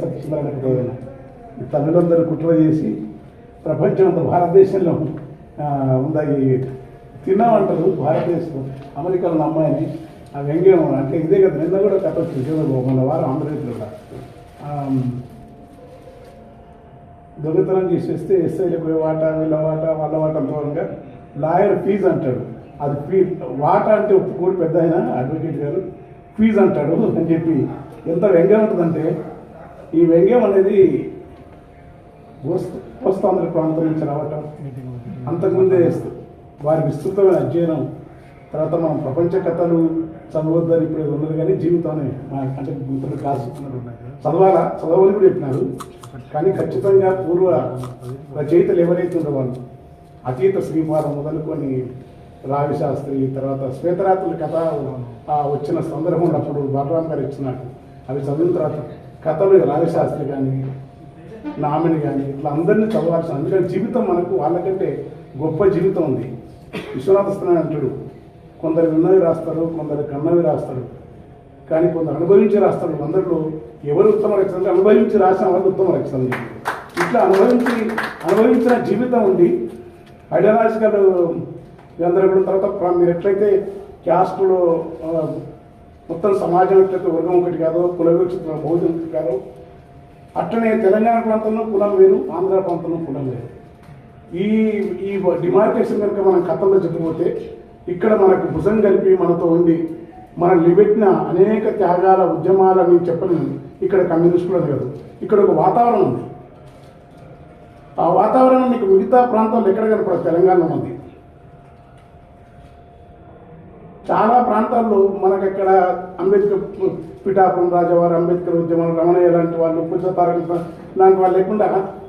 సత్యనారాయణ ఈ తల్లులందరూ కుట్ర చేసి ప్రపంచం అంతా భారతదేశంలో ఉందా ఈ తిన్నామంటారు భారతదేశం అమెరికాలో ఉన్న అమ్మాయిని ఆ వ్యంగ్యం అంటే ఇదే కదా నిన్న కూడా కథ వచ్చింది. మన వారం ఆంధ్రప్రదేశ్లో కూడా. దొంగతనం చేసేస్తే ఎస్ఐలకు పోయి వాటా వీళ్ళ వాటా వాళ్ళ వాట దూరంగా లాయర్ ఫీజు అంటాడు. అది ఫీ వాటా అంటే ఒప్పుకోడు పెద్ద ఆయన అడ్వకేట్ గారు. ఫీజు అంటాడు అని చెప్పి ఎంత వ్యంగ్యం ఉంటుందంటే ఈ వ్యంగ్యం అనేది కోస్తాంధ్ర ప్రాంతం నుంచి రావటం. అంతకుముందే వారి విస్తృతమైన అధ్యయనం తర్వాత మనం ప్రపంచ కథలు చదవద్దని ఇప్పుడు ఉన్నది కానీ జీవితాన్ని మా అంటే గుర్తులు కాసుకున్నారు చదవాలా? చదవని కూడా చెప్పినారు. కానీ ఖచ్చితంగా పూర్వ రచయితలు ఎవరైతే ఉండేవాళ్ళు అతీత శ్రీపాదం మొదలుకొని రావి శాస్త్రి తర్వాత శ్వేతరాత్రుల కథ ఆ వచ్చిన సందర్భం అప్పుడు బలరాం గారు ఇచ్చినట్టు అవి చదివిన తర్వాత కథలు రావి శాస్త్రి కానీ నామిని కానీ ఇట్లా అందరినీ చదవాల్సిన అందుకని జీవితం మనకు వాళ్ళకంటే గొప్ప జీవితం ఉంది. విశ్వనాథ స్థానం అంటాడు కొందరు విన్నవి రాస్తారు కొందరు కన్నవి రాస్తారు. కానీ కొందరు అనుభవించి రాస్తారు. అందరిలో ఎవరు ఉత్తమ రక్షణ అనుభవించి రాసిన వాళ్ళు ఉత్తమ రక్షణ ఇట్లా అనుభవించి అనుభవించిన జీవితం ఉంది. ఐడియాలజికల్ కూడా తర్వాత మీరు ఎట్లయితే క్యాస్ట్లో మొత్తం సమాజం ఎట్లయితే వర్గం ఒకటి కాదో కుల వివక్షిత బహుజనం ఒకటి కాదో. అట్లనే తెలంగాణ ప్రాంతంలో కులం వేరు ఆంధ్ర ప్రాంతంలో కులం వేరు. ఈ ఈ డిమార్కేషన్ కనుక మనం కథల్లో చెప్పిపోతే ఇక్కడ మనకు భుజం కలిపి మనతో ఉండి మనం నిబెట్టిన అనేక త్యాగాల ఉద్యమాలని చెప్పని ఇక్కడ కమ్యూనిస్టులు లేదు. ఇక్కడ ఒక వాతావరణం ఉంది. ఆ వాతావరణం మీకు మిగతా ప్రాంతాల్లో ఎక్కడ కనపడదు? తెలంగాణలో ఉంది. చాలా ప్రాంతాల్లో మనకు అక్కడ అంబేద్కర్ పిఠాపురం రాజవారు అంబేద్కర్ ఉద్యమం రమణయ్య లాంటి వాళ్ళు పుచ్చతారక లాంటి వాళ్ళు లేకుండా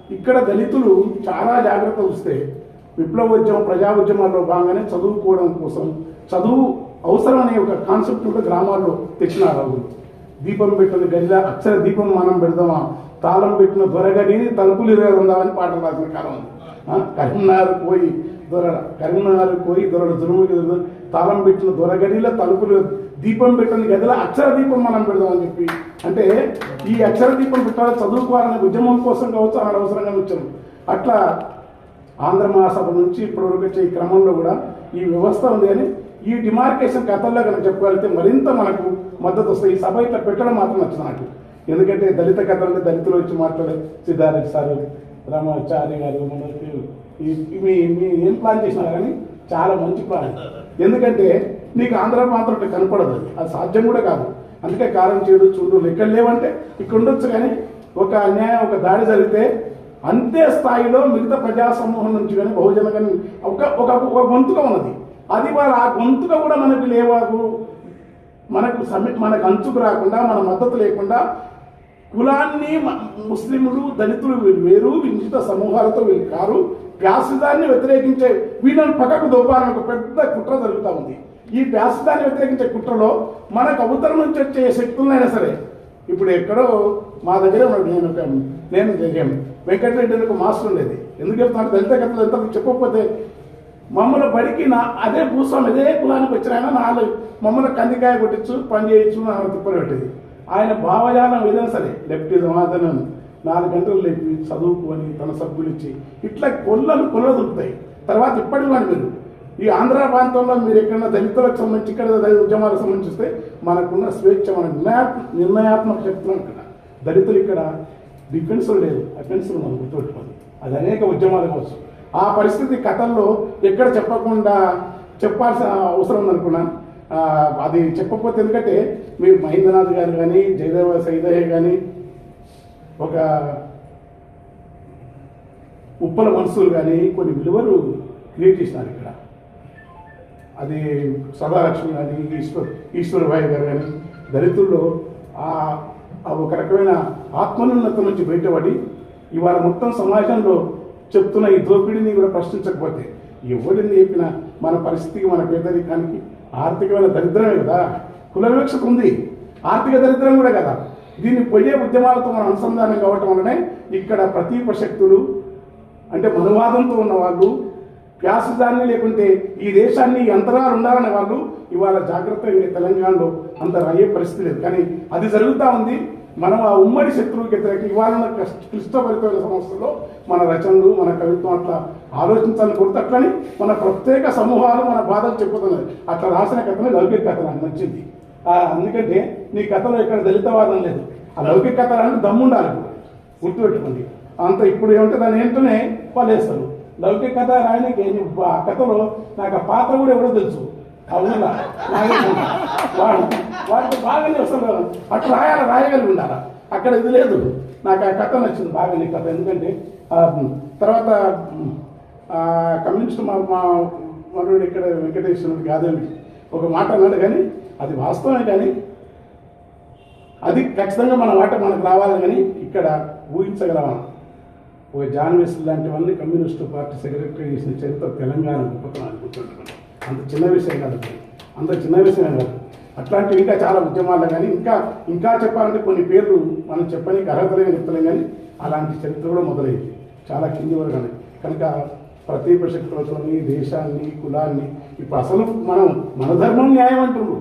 ఇక్కడ దళితులు చాలా జాగ్రత్త వస్తే విప్లవోద్యమం ప్రజా ఉద్యమాల్లో భాగంగానే చదువుకోవడం కోసం చదువు అవసరం అనే ఒక కాన్సెప్ట్ కూడా గ్రామాల్లో తెచ్చినారు దీపం పెట్టిన గజ అక్షర దీపం మనం పెడదామా? తాళం పెట్టిన దొరగడిని తలుపులు ఇరవై పాటలు రాసిన కాలం. కరీంనగర్ పోయి దొర కరీంనగర్ పోయి దొరడ దురుము తాళం పెట్టిన దొరగడిలో తలుపులు దీపం పెట్టని గదిలో అక్షర దీపం మనం పెడదామని చెప్పి. అంటే ఈ అక్షర దీపం పెట్టాలి చదువుకోవాలనే ఉద్యమం కోసం కావచ్చు అక్కడ అవసరంగా వచ్చాం అట్లా ఆంధ్ర మహాసభ నుంచి ఇప్పటివరకు వచ్చే ఈ క్రమంలో కూడా ఈ వ్యవస్థ ఉంది కానీ ఈ డిమార్కేషన్ కథల్లో కనుక చెప్పగలిగితే మరింత మనకు మద్దతు వస్తుంది. ఈ సభ ఇట్లా పెట్టడం మాత్రం నచ్చింది నాకు. ఎందుకంటే దళిత కథలు దళితులు వచ్చి మాట్లాడే సిద్ధారెడ్డి సారు రామాచార్య గారు మనకి మీ మీ ఏం ప్లాన్ చేసినా కానీ చాలా మంచి ప్లాన్. ఎందుకంటే నీకు ఆంధ్ర మాత్రం కనపడదు. అది. సాధ్యం కూడా కాదు. అందుకే కారం చేడు చూడు ఇక్కడ లేవంటే ఇక్కడ ఉండొచ్చు కానీ ఒక అన్యాయం ఒక దాడి జరిగితే అంతే స్థాయిలో మిగతా ప్రజా సమూహం నుంచి కానీ బహుజన కానీ ఒక ఒక ఒక గొంతుక ఉన్నది. అది వాళ్ళ ఆ గొంతుక కూడా మనకు లేవాకు. మనకు సమి మనకు అంచుకు రాకుండా మన మద్దతు లేకుండా కులాన్ని ముస్లింలు దళితులు వేరు వించిత సమూహాలతో వీళ్ళు కారు. వ్యాసదాన్ని వ్యతిరేకించే వీళ్ళని పక్కకు దోపాలని ఒక పెద్ద కుట్ర జరుగుతూ ఉంది. ఈ ప్యాసిదాన్ని వ్యతిరేకించే కుట్రలో మనకు అవతల నుంచి వచ్చే శక్తులైనా సరే ఇప్పుడు ఎక్కడో మా దగ్గర నేను ఒక నేను నేను వెంకటరెడ్డి ఒక మాస్టర్ ఉండేది. ఎందుకు చెప్తాను దళిత కథలు ఎంత చెప్పకపోతే మమ్మల్ని బడికి నా అదే భూస్వామి అదే కులానికి వచ్చిన ఆయన నాలుగు మమ్మల్ని కందికాయ కొట్టించు పని చేయొచ్చు అని తిప్పని పెట్టేది. ఆయన భావజాలం ఏదైనా సరే లెఫ్టిజం అతను నాలుగు గంటలు లేపి చదువుకొని తన సబ్బులు ఇచ్చి ఇట్లా కొల్లలు కొల్ల దొరుకుతాయి. తర్వాత ఇప్పటికి కూడా మీరు ఈ ఆంధ్ర ప్రాంతంలో మీరు ఎక్కడైనా దళితులకు సంబంధించి ఇక్కడ ఉద్యమాలకు సంబంధించిస్తే మనకున్న స్వేచ్ఛ మన నిర్ణయాత్మ నిర్ణయాత్మక శక్తులు ఇక్కడ దళితులు ఇక్కడ డిఫెన్స్ లేదు అఫెన్స్ మనం గుర్తుపెట్టుకోదు అది అనేక ఉద్యమాల కోసం ఆ పరిస్థితి కథల్లో ఎక్కడ చెప్పకుండా చెప్పాల్సిన అవసరం ఉందనుకున్నాను. అది చెప్పకపోతే ఎందుకంటే మీరు మహేంద్రనాథ్ గారు కానీ జయదేవ సైదయ్య కానీ ఒక ఉప్పల మనసులు కానీ కొన్ని విలువలు క్రియేట్ చేసినారు ఇక్కడ. అది సదాలక్ష్మి కానీ ఈశ్వర్ ఈశ్వరభాయ్ గారు కానీ దళితుల్లో ఆ ఒక రకమైన ఆత్మనున్నత నుంచి బయటపడి ఇవాళ మొత్తం సమాజంలో చెప్తున్న ఈ దోపిడీని కూడా ప్రశ్నించకపోతే ఎవరిని చెప్పినా మన పరిస్థితికి మన పేదరికానికి ఆర్థికమైన దరిద్రమే కదా? కుల వివక్షత ఉంది. ఆర్థిక దరిద్రం కూడా కదా. దీన్ని పొయ్యే ఉద్యమాలతో మనం అనుసంధానం కావటం వల్లనే ఇక్కడ ప్రతీప శక్తులు అంటే మనువాదంతో ఉన్న వాళ్ళు వ్యాసదాన్ని లేకుంటే ఈ దేశాన్ని అంతరాలు ఉండాలనే వాళ్ళు ఇవాళ జాగ్రత్తగా తెలంగాణలో అంత అయ్యే పరిస్థితి లేదు. కానీ అది జరుగుతూ ఉంది. మనం ఆ ఉమ్మడి శత్రువుకి వ్యతిరేక ఇవాళ క్లిష్ట ఫలితమైన క్లిష్టభరితమైన మన రచనలు మన కవిత్వం అట్లా ఆలోచించాలని కొడుతూ అట్లని మన ప్రత్యేక సమూహాలు మన బాధలు చెప్పుతున్నది. అట్లా రాసిన కథనే లౌకిక కథ నాకు నచ్చింది అందుకంటే ఎందుకంటే నీ కథలో ఇక్కడ దళితవాదం లేదు ఆ లౌకిక కథ అంటే దమ్ముండాలి ఇప్పుడు గుర్తుపెట్టుకోండి అంత ఇప్పుడు ఏమంటే దాని ఏంటనే పలేస్తారు లౌకిక కథ రాయడానికి ఆ కథలో నాకు ఆ పాత్ర కూడా ఎవరో తెలుసు ఆ వాడు వాడికి బాగానే వస్తారు అట్లా రాయాలి రాయగలిగి ఉండాలా అక్కడ ఇది లేదు నాకు ఆ కథ నచ్చింది బాగా నీ కథ ఎందుకంటే తర్వాత కమ్యూనిస్ట్ మా మా మనోడు ఇక్కడ వెంకటేశ్వరుడు కాదని ఒక మాట అన్నాడు కానీ అది వాస్తవమే కానీ అది ఖచ్చితంగా మన మాట మనకు రావాలి కానీ ఇక్కడ ఊహించగలమా? ఒక జాన్ వెస్లీ లాంటివన్నీ కమ్యూనిస్టు పార్టీ సెక్రటరీ చేసిన చరిత్ర తెలంగాణ గొప్పతనం అనుకుంటున్నాను అంత చిన్న విషయం కాదు అంత చిన్న విషయం కాదు. అట్లాంటివి ఇంకా చాలా ఉద్యమాలు కానీ ఇంకా ఇంకా చెప్పాలంటే కొన్ని పేర్లు మనం చెప్పడానికి అర్హత లేని చెప్తలేం కానీ అలాంటి చరిత్ర కూడా మొదలైంది. చాలా కింది వరకు అని. కనుక ప్రతి ప్రశక్తులతోని దేశాన్ని కులాన్ని ఇప్పుడు అసలు మనం మన ధర్మం న్యాయం అంటున్నాం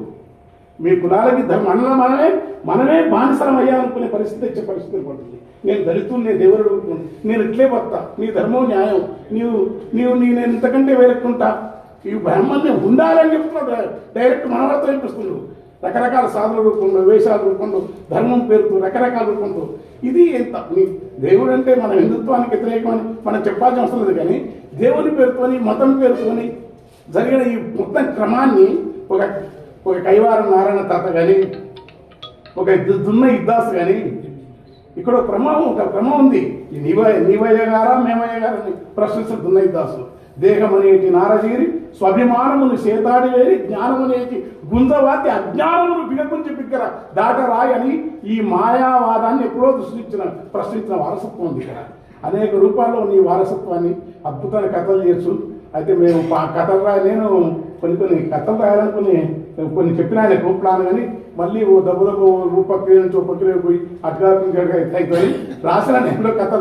మీ కులాలకి ధర్మ మనలో మనమే మనమే బానిసలం అయ్యాలనుకునే పరిస్థితి ఇచ్చే పరిస్థితి పడుతుంది. నేను దళితులు నేను దేవుడు నేను ఇట్లే వస్తా నీ ధర్మం న్యాయం. నీవు నీవు నీ నేను ఇంతకంటే వేరెక్కుంటా ఈ బ్రహ్మల్ని ఉండాలని చెప్తున్నాడు. డైరెక్ట్ మనవలతో చెప్పిస్తున్నాడు. రకరకాల సాధుల రూపంలో వేషాల రూపంలో ధర్మం పేరుతో రకరకాల రూపంలో. ఇది ఎంత నీ దేవుడు అంటే మన హిందుత్వానికి వ్యతిరేకమని మనం చెప్పాల్సిన అవసరం లేదు కానీ దేవుని పేరుతోని మతం పేరుతోని జరిగిన ఈ మొత్తం క్రమాన్ని ఒక ఒక కైవారం నారాయణ తాత కానీ ఒక దున్న ఇద్దాస్ కానీ ఇక్కడ ఒక క్రమం ఒక క్రమం ఉంది. ఈ నీవయ నీవయ్య గారా మేమయ్య గారని ప్రశ్నిస్తారు దున్న ఇద్దాసు. అనేటి నారజీరి స్వాభిమానమును సేతాడి వేరి జ్ఞానమనేటి గుంజవాతి అజ్ఞానమును బిగకుంచి బిగ్గర దాటరాయి అని ఈ మాయావాదాన్ని ఎప్పుడో సృష్టించిన ప్రశ్నించిన వారసత్వం ఉంది ఇక్కడ. అనేక రూపాల్లో నీ వారసత్వాన్ని అద్భుతమైన కథలు చేయొచ్చు అయితే మేము ఆ కథలు రాయ నేను కొన్ని కొన్ని కథలు రాయాలనుకుని కొన్ని చెప్పిన ఆయనకు ప్లాన్ కానీ మళ్ళీ ఓ దెబ్బలకు ఓ ప్రక్రియ నుంచి ఓ ప్రక్రియ పోయి అటుగా అయిపోయి రాసిన నేను కథ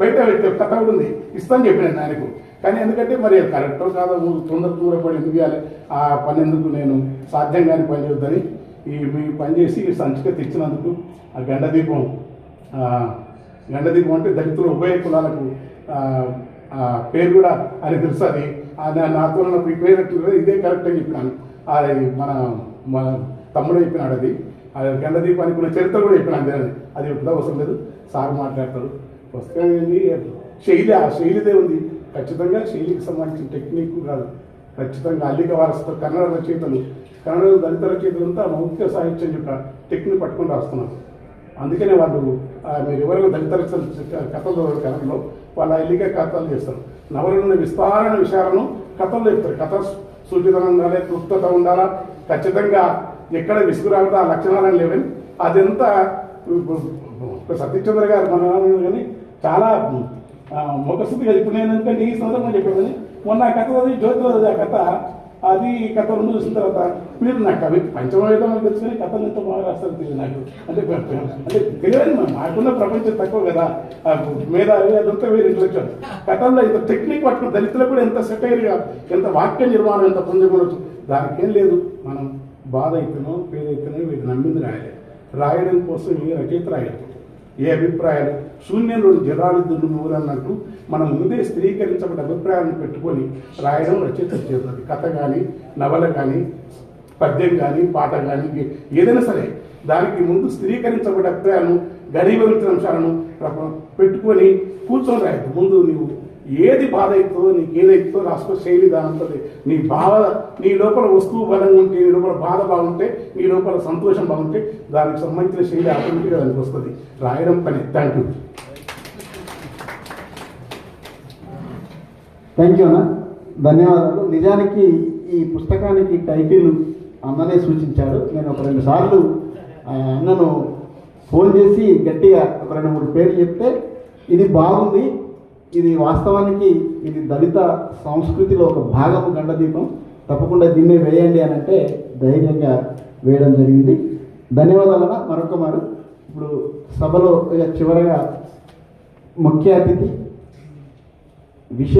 బయట పెట్టే కథ కూడా ఉంది. ఇస్తాను చెప్పినాను ఆయనకు. కానీ ఎందుకంటే మరి కరెక్టో కాదో తొందర దూరపడి ఎందుకు చేయాలి ఆ పని ఎందుకు నేను సాధ్యం కాని పని చేద్దని ఈ మీ పని చేసి ఈ సంచిక తెచ్చినందుకు ఆ గండ దీపం గండదీపం అంటే దళితుల ఉభయ కులాలకు పేరు కూడా అని తెలుసు అది. నాతో నాకు ఈ ఇదే కరెక్ట్ అని చెప్పినాను. అది మన మన తమ్ముడు చెప్పినాడు అది. గండదీపానికి ఉన్న చరిత్ర కూడా చెప్పినాను అదే. అది ఇప్పుడు అవసరం లేదు. సార్ మాట్లాడతారు పుస్తకాన్ని శైలి ఆ శైలిదే ఉంది. ఖచ్చితంగా శైలికి సంబంధించిన టెక్నిక్ కాదు. ఖచ్చితంగా అల్లిక వారసత్వ కన్నడ రచయితలు కన్నడ దళిత రచయితలంతా మౌఖిక సాహిత్యం యొక్క టెక్నిక్ పట్టుకుని రాస్తున్నారు. అందుకనే వాళ్ళు మీరు ఎవరైనా దళిత రచన కథలు కథల్లో వాళ్ళ ఇల్లిగా కథలు చేస్తారు. నవలున్న విస్తారణ విషయాలను కథలు చెప్తారు. కథ సూచితం ఉండాలి క్లుప్తత ఉండాలా? ఖచ్చితంగా ఎక్కడ విసుగురాకూడదు ఆ లక్షణాలను లేవని. అదంతా ఒక సత్యచంద్ర గారు మన కానీ చాలా ఆ, ఇప్పుడు నేను ఎందుకంటే ఈ సందర్భంగా చెప్పేదని మొన్న ఆ కథ అది జ్యోతిలో ఆ కథ అది కథ రెండు చూసిన తర్వాత మీరు నాకు కవి పంచమవేదం తెలుసుకొని కథలు ఎంత బాగా రాస్తారు తెలియదు నాకు. అంటే అంటే తెలియదు మాకున్న ప్రపంచం తక్కువ కదా. ఆ మేధావి అదంతా వేరే ఇంటలెక్చువల్ కథల్లో ఇంత టెక్నిక్ పట్టుకుని దళితులకు కూడా ఎంత సెటైర్గా ఎంత వాక్య నిర్మాణం ఎంత పొందకూడదు దానికి ఏం లేదు. మనం బాధ అయితేనో పేద అయితేనో వీటి నమ్మింది రాయలేదు రాయడం కోసం ఏ రచయిత రాయాలి ఏ అభిప్రాయాలు? శూన్యంలో జలాలు దున్ను అన్నట్టు మనం ముందే స్థిరీకరించబడ్డ అభిప్రాయాలను పెట్టుకొని రాయడం రచయిత చేస్తుంది కథ కానీ నవల కానీ పద్యం కానీ పాట కానీ ఏదైనా సరే దానికి ముందు స్థిరీకరించబడ్డ అభిప్రాయాలను గణీభవించిన అంశాలను పెట్టుకొని కూర్చొని రాయదు ముందు నీవు ఏది బాధ అవుతుందో నీకు ఏదైతుందో రాసుకో శైలి దానంతో నీ బాధ నీ లోపల వస్తువు బలంగా ఉంటే నీ లోపల బాధ బాగుంటే నీ లోపల సంతోషం బాగుంటే దానికి సంబంధించిన శైలి ఆటోమేటిక్గా దానికి వస్తుంది. రాయడం పని. థ్యాంక్ యూ థ్యాంక్ యూ అన్న. ధన్యవాదాలు. నిజానికి ఈ పుస్తకానికి టైటిల్ అన్ననే సూచించాడు. నేను ఒక రెండు సార్లు ఆ అన్నను ఫోన్ చేసి గట్టిగా ఒక రెండు మూడు పేర్లు చెప్తే ఇది బాగుంది ఇది వాస్తవానికి ఇది దళిత సంస్కృతిలో ఒక భాగం గండదీపం తప్పకుండా దీన్నే వేయండి అని అంటే ధైర్యంగా వేయడం జరిగింది. ధన్యవాదాలన్న మరొక మారు. ఇప్పుడు సభలో ఇక చివరగా ముఖ్య అతిథి విషయ